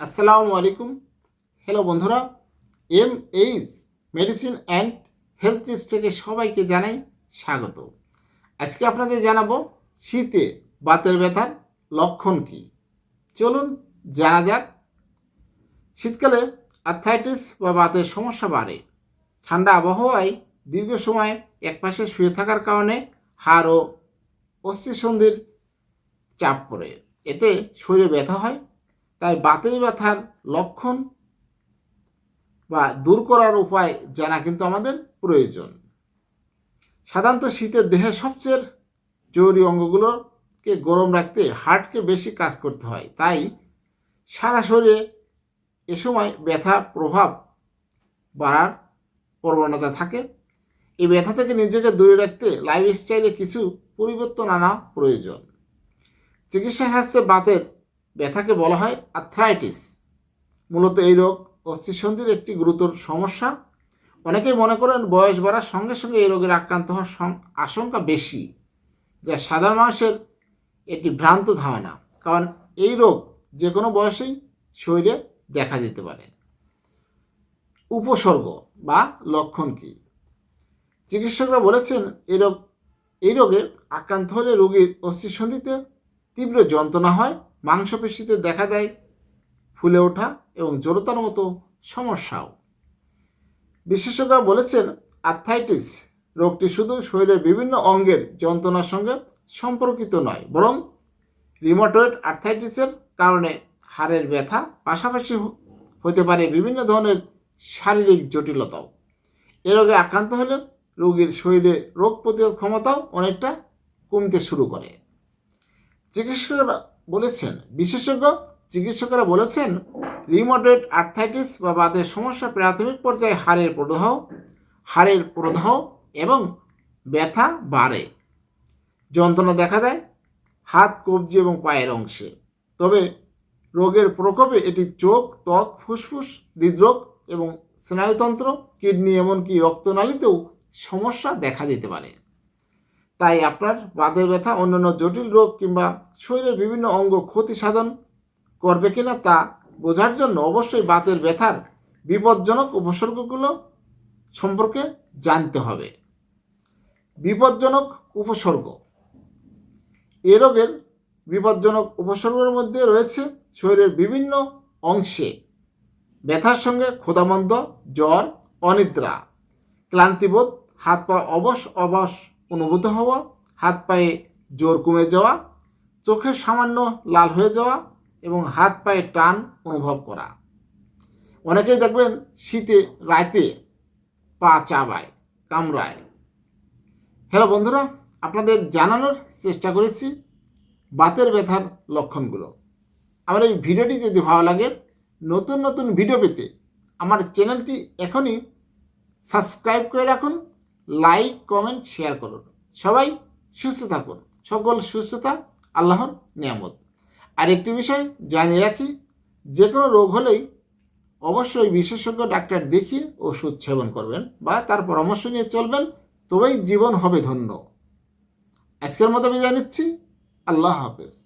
আসসালামু আলাইকুম। হ্যালো বন্ধুরা M H medicine and health tips থেকে সবাইকে জানাই স্বাগত। আজকে আপনাদের জানাব, শীতে বাতের ব্যথার লক্ষণ কী? চলুন জানা যাক। শীতকালে আর্থাইটিস বা বাতের সমস্যা বাড়ে। ঠান্ডা আবহাওয়ায় দীর্ঘ সময় একপাশে শুয়ে থাকার কারণে হাড় ও অস্থিসন্ধির চাপ পড়ে। এতে শরীরে ব্যথা হয় তাই বাতের ব্যথার লক্ষণ বা দূর করার উপায় জানা কিন্তু আমাদের প্রয়োজন। সাধারণত শীতের দেহের সবচেয়ে জরুরি অঙ্গগুলোকে গরম রাখতে হার্টকে বেশি কাজ করতে হয়। তাই সারা শরীরে এ সময় ব্যথা প্রভাব বাড়ার প্রবণতা থাকে। এই ব্যথা থেকে নিজেকে দূরে রাখতে লাইফস্টাইলে কিছু পরিবর্তন আনা প্রয়োজন। চিকিৎসা শাস্ত্রে বাতের ব্যথাকে বলা হয় আর্থ্রাইটিস মূলত এই রোগ অস্থিসন্ধির একটি গুরুতর সমস্যা। অনেকেই মনে করেন বয়স বাড়ার সঙ্গে সঙ্গে এই রোগের আক্রান্ত হওয়ার আশঙ্কা বেশি, যা সাধারণ মানুষের একটি ভ্রান্ত ধারণা। কারণ এই রোগ যে কোনো বয়সেই শরীরে দেখা দিতে পারে। উপসর্গ বা লক্ষণ কী? চিকিৎসকরা বলেছেন এই রোগ এই রোগে আক্রান্ত হলে রোগীর অস্থিসন্ধিতে তীব্র যন্ত্রণা হয় মাংসপেশিতে দেখা দেয়, ফুলে ওঠা এবং জড়তার মতো সমস্যাও। বিশেষজ্ঞরা বলেছেন আর্থাইটিস রোগটি শুধু শরীরের বিভিন্ন অঙ্গের যন্ত্রণার সঙ্গে সম্পর্কিত নয়, বরং রিমোটয়েড আর্থাইটিসের কারণে হাড়ের ব্যথা, পাশাপাশি হতে পারে বিভিন্ন ধরনের শারীরিক জটিলতাও। এ রোগে আক্রান্ত হলে রোগীর শরীরে রোগ প্রতিরোধ ক্ষমতাও অনেকটা কমতে শুরু করে। চিকিৎসকরা বলেছেন। বিশেষজ্ঞ, চিকিৎসকেরা বলেছেন রিমোটেড আর্থাইটিস বা বাতের সমস্যা প্রাথমিক পর্যায়ে হাড়ের প্রদাহ হাড়ের প্রদাহ এবং ব্যথা বাড়ে। যন্ত্রণা দেখা দেয়, হাত, কবজি এবং পায়ের অংশে। তবে রোগের প্রকোপে এটি চোখ, ত্বক, ফুসফুস, হৃদরোগ এবং স্নায়ুতন্ত্র, কিডনি এমনকি রক্তনালীতেও সমস্যা দেখা দিতে পারে। তাই আপনার বাতের ব্যথা, অন্যান্য জটিল রোগ কিংবা শরীরের বিভিন্ন অঙ্গ ক্ষতি সাধন করবে কিনা তা বোঝার জন্য অবশ্যই বাতের ব্যথার বিপজ্জনক উপসর্গগুলো সম্পর্কে জানতে হবে। বিপজ্জনক উপসর্গ। এ রোগের বিপজ্জনক উপসর্গের মধ্যে রয়েছে শরীরের বিভিন্ন অংশে ব্যথার সঙ্গে ক্ষুধামন্দ, জ্বর, অনিদ্রা, ক্লান্তিবোধ হাত পা অবশ অবশ অনুভূত হওয়া, হাত পায়ে জোর কমে যাওয়া চোখের সামান্য লাল হয়ে যাওয়া এবং হাত পায়ে টান অনুভব করা। অনেকেই দেখবেন শীতে, রাতে পা চাবায়, কামড়ায়। হ্যালো বন্ধুরা, আপনাদের জানানোর চেষ্টা করেছি বাতের ব্যথার লক্ষণগুলো। আমার এই ভিডিওটি যদি ভালো লাগে, নতুন নতুন ভিডিও পেতে আমার চ্যানেলটি এখনই সাবস্ক্রাইব করে রাখুন লাইক কমেন্ট শেয়ার করুন। সবাই সুস্থ থাকুন। সকল সুস্থতা আল্লাহর নিয়ামত। আর একটি বিষয় জানিয়ে রাখি যে কোনো রোগ হলেই অবশ্যই বিশেষজ্ঞ ডাক্তার দেখিয়ে ওষুধ সেবন করবেন বা তার পরামর্শ নিয়ে চলবেন, তবেই জীবন হবে ধন্য। আজকের মতো বিদায় নিচ্ছি। আল্লাহ হাফেজ।